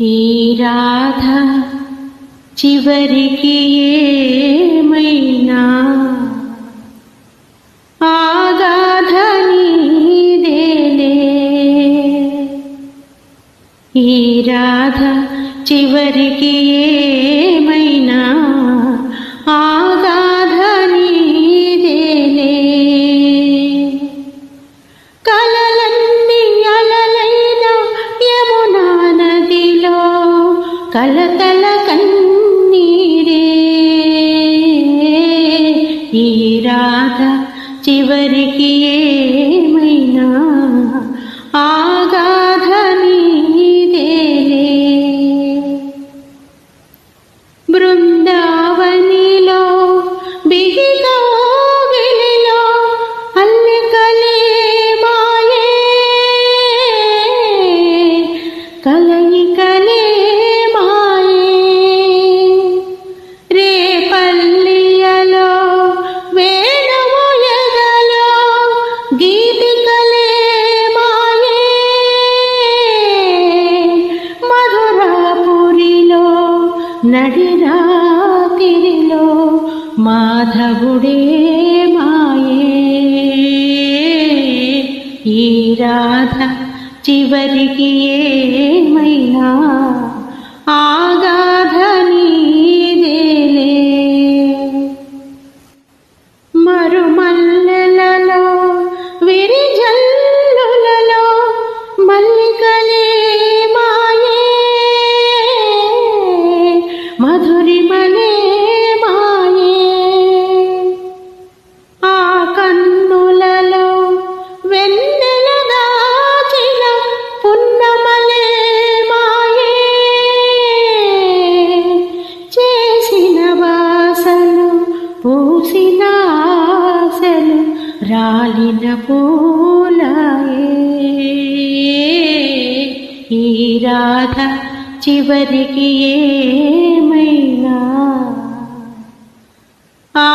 ఈ రాధ చివరికి ఏమైనా? ఆగాధ నీదేలే. ఈ రాధ చివరికి ఏమైనా కలకల కన్నీరే. ఈ రాధ చివరికి ఏమైనా? ఆ మధురాపురిలో నడిరాతిరిలో మాధవుడే మాయే. ఈ రాధ చివరికి ఏమైనా? ఆ మధురిమలే మాయే. ఆ కన్నులలో వెన్నెల దాచిన పున్నమలే మాయే. చేసిన వాసలు పూసిన ఆశలు రాలిన పూలాయే. ఈ రాధ చివరికి ఏమైనా? ఆ